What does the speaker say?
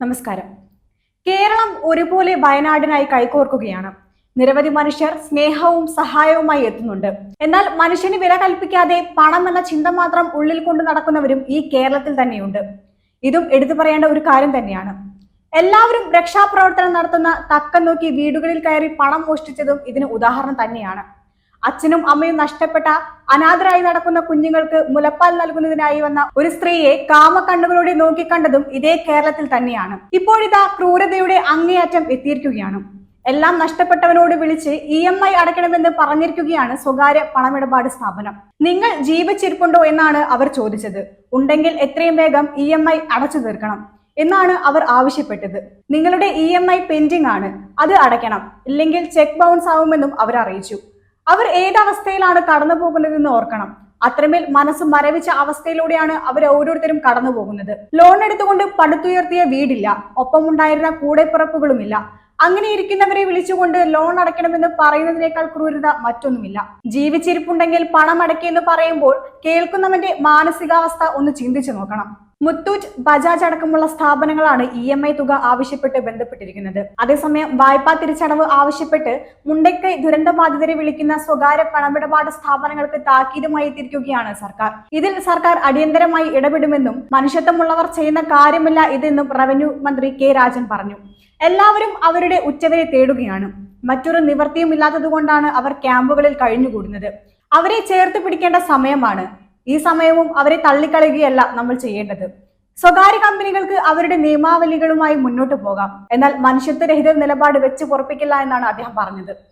നമസ്കാരം. കേരളം ഒരുപോലെ വയനാടിനായി കൈകോർക്കുകയാണ്. നിരവധി മനുഷ്യർ സ്നേഹവും സഹായവുമായി എത്തുന്നുണ്ട്. എന്നാൽ മനുഷ്യന് വില കൽപ്പിക്കാതെ പണം എന്ന ചിന്ത മാത്രം ഉള്ളിൽ കൊണ്ട് നടക്കുന്നവരും ഈ കേരളത്തിൽ തന്നെയുണ്ട്. ഇതും എടുത്തു പറയേണ്ട ഒരു കാര്യം തന്നെയാണ്. എല്ലാവരും രക്ഷാപ്രവർത്തനം നടത്തുന്ന തക്കം നോക്കി വീടുകളിൽ കയറി പണം മോഷ്ടിച്ചതും ഇതിന് ഉദാഹരണം തന്നെയാണ്. അച്ഛനും അമ്മയും നഷ്ടപ്പെട്ട അനാഥരായി നടക്കുന്ന കുഞ്ഞുങ്ങൾക്ക് മുലപ്പാൽ നൽകുന്നതിനായി വന്ന ഒരു സ്ത്രീയെ കാമക്കണ്ണുകളോടെ നോക്കിക്കണ്ടതും ഇതേ കേരളത്തിൽ തന്നെയാണ്. ഇപ്പോഴിതാ ക്രൂരതയുടെ അങ്ങേയറ്റം എത്തിയിരിക്കുകയാണ്. എല്ലാം നഷ്ടപ്പെട്ടവനോട് വിളിച്ച് ഇ എം ഐ അടയ്ക്കണമെന്ന് പറഞ്ഞിരിക്കുകയാണ് സ്വകാര്യ പണമിടപാട് സ്ഥാപനം. നിങ്ങൾ ജീവിച്ചിരിപ്പുണ്ടോ എന്നാണ് അവർ ചോദിച്ചത്. ഉണ്ടെങ്കിൽ എത്രയും വേഗം ഇ എം ഐ അടച്ചു തീർക്കണം എന്നാണ് അവർ ആവശ്യപ്പെട്ടത്. നിങ്ങളുടെ ഇ എം ഐ പെൻഡിംഗ് ആണ്. അത് അടയ്ക്കണം. ഇല്ലെങ്കിൽ ചെക്ക് ബൗൺസ് ആവുമെന്നും അവർ അറിയിച്ചു. അവർ ഏതവസ്ഥയിലാണ് കടന്നു പോകുന്നതെന്ന് ഓർക്കണം. അത്രമേൽ മനസ്സ് മരവിച്ച അവസ്ഥയിലൂടെയാണ് അവർ ഓരോരുത്തരും കടന്നു പോകുന്നത്. ലോൺ എടുത്തുകൊണ്ട് പടുത്തുയർത്തിയ വീടില്ല. ഒപ്പമുണ്ടായിരുന്ന കൂടെപ്പിറപ്പുകളുമില്ല. അങ്ങനെ ഇരിക്കുന്നവരെ വിളിച്ചുകൊണ്ട് ലോൺ അടയ്ക്കണമെന്ന് പറയുന്നതിനേക്കാൾ ക്രൂരത മറ്റൊന്നുമില്ല. ജീവിച്ചിരിപ്പുണ്ടെങ്കിൽ പണം അടയ്ക്കുമെന്ന് പറയുമ്പോൾ കേൾക്കുന്നവന്റെ മാനസികാവസ്ഥ ഒന്ന് ചിന്തിച്ചു നോക്കണം. മുത്തൂറ്റ് ബജാജ് അടക്കമുള്ള സ്ഥാപനങ്ങളാണ് ഇ എം ഐ തുക ആവശ്യപ്പെട്ട് ബന്ധപ്പെട്ടിരിക്കുന്നത്. അതേസമയം വായ്പാ തിരിച്ചടവ് ആവശ്യപ്പെട്ട് മുണ്ടക്കൈ ദുരന്തബാധിതരെ വിളിക്കുന്ന സ്വകാര്യ പണമിടപാട് സ്ഥാപനങ്ങൾക്ക് താക്കീതുമായി എത്തിയിരിക്കുകയാണ് സർക്കാർ. ഇതിൽ സർക്കാർ അടിയന്തരമായി ഇടപെടുമെന്നും മനുഷ്യത്വമുള്ളവർ ചെയ്യുന്ന കാര്യമില്ല ഇതെന്നും റവന്യൂ മന്ത്രി കെ രാജൻ പറഞ്ഞു. എല്ലാവരും അവരുടെ ഉച്ചവരെ തേടുകയാണ്. മറ്റൊരു നിവൃത്തിയും ഇല്ലാത്തതുകൊണ്ടാണ് അവർ ക്യാമ്പുകളിൽ കഴിഞ്ഞുകൂടുന്നത്. അവരെ ചേർത്ത് പിടിക്കേണ്ട സമയമാണ്. ഈ സമയവും അവരെ തള്ളിക്കളയുകയല്ല നമ്മൾ ചെയ്യേണ്ടത്. സ്വകാര്യ കമ്പനികൾക്ക് അവരുടെ നിയമാവലികളുമായി മുന്നോട്ട് പോകാം. എന്നാൽ മനുഷ്യത്വരഹിത നിലപാട് വെച്ച് പൊറപ്പിക്കില്ല എന്നാണ് അദ്ദേഹം പറഞ്ഞത്.